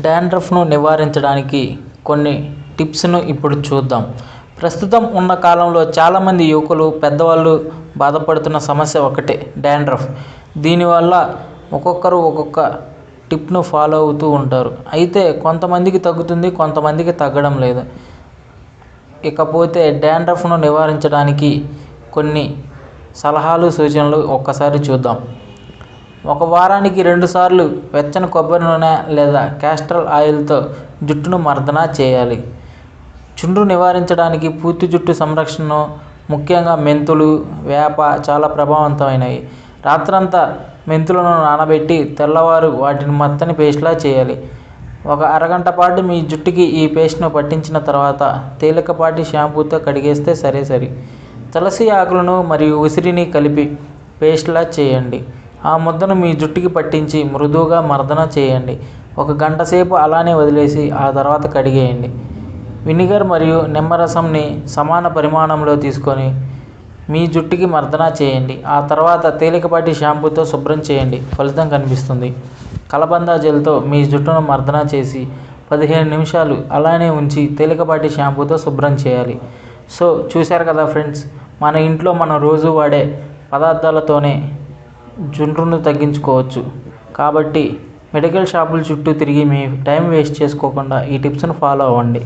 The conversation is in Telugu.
డాండ్రఫ్ను నివారించడానికి కొన్ని టిప్స్ను ఇప్పుడు చూద్దాం. ప్రస్తుతం ఉన్న కాలంలో చాలామంది యువకులు పెద్దవాళ్ళు బాధపడుతున్న సమస్య ఒకటే డాండ్రఫ్. దీనివల్ల ఒక్కొక్కరు ఒక్కొక్క టిప్ను ఫాలో అవుతూ ఉంటారు. అయితే కొంతమందికి తగ్గుతుంది కొంతమందికి తగ్గడం లేదు. ఇకపోతే డాండ్రఫ్ను నివారించడానికి కొన్ని సలహాలు సూచనలు ఒక్కసారి చూద్దాం. ఒక వారానికి రెండుసార్లు వెచ్చని కొబ్బరి నూనె లేదా క్యాస్ట్రల్ ఆయిల్తో జుట్టును మర్దన చేయాలి. చుండ్రు నివారించడానికి పూర్తి జుట్టు సంరక్షణను ముఖ్యంగా మెంతులు వేప చాలా ప్రభావవంతమైనవి. రాత్రంతా మెంతులను నానబెట్టి తెల్లవారు వాటిని మెత్తని పేస్ట్లా చేయాలి. ఒక అరగంట పాటు మీ జుట్టుకి ఈ పేస్ట్ను పట్టించిన తర్వాత తేలికపాటి షాంపూతో కడిగేస్తే సరే సరి తులసి ఆకులను మరియు ఉసిరిని కలిపి పేస్ట్లా చేయండి. ఆ ముద్దను మీ జుట్టుకి పట్టించి మృదువుగా మర్దన చేయండి. ఒక గంట సేపు అలానే వదిలేసి ఆ తర్వాత కడిగేయండి. వినిగర్ మరియు నిమ్మరసంని సమాన పరిమాణంలో తీసుకొని మీ జుట్టుకి మర్దన చేయండి. ఆ తర్వాత తేలికపాటి షాంపూతో శుభ్రం చేయండి. ఫలితం కనిపిస్తుంది. కలబంద జెల్తో మీ జుట్టును మర్దన చేసి పదిహేను నిమిషాలు అలానే ఉంచి తేలికపాటి షాంపూతో శుభ్రం చేయాలి. సో చూశారు కదా ఫ్రెండ్స్ మన ఇంట్లో మనం రోజు వాడే పదార్థాలతోనే జుండ్రును తగ్గించుకోవచ్చు. కాబట్టి మెడికల్ షాపుల చుట్టూ తిరిగి మీ టైం వేస్ట్ చేసుకోకుండా ఈ టిప్స్ను ఫాలో అవ్వండి.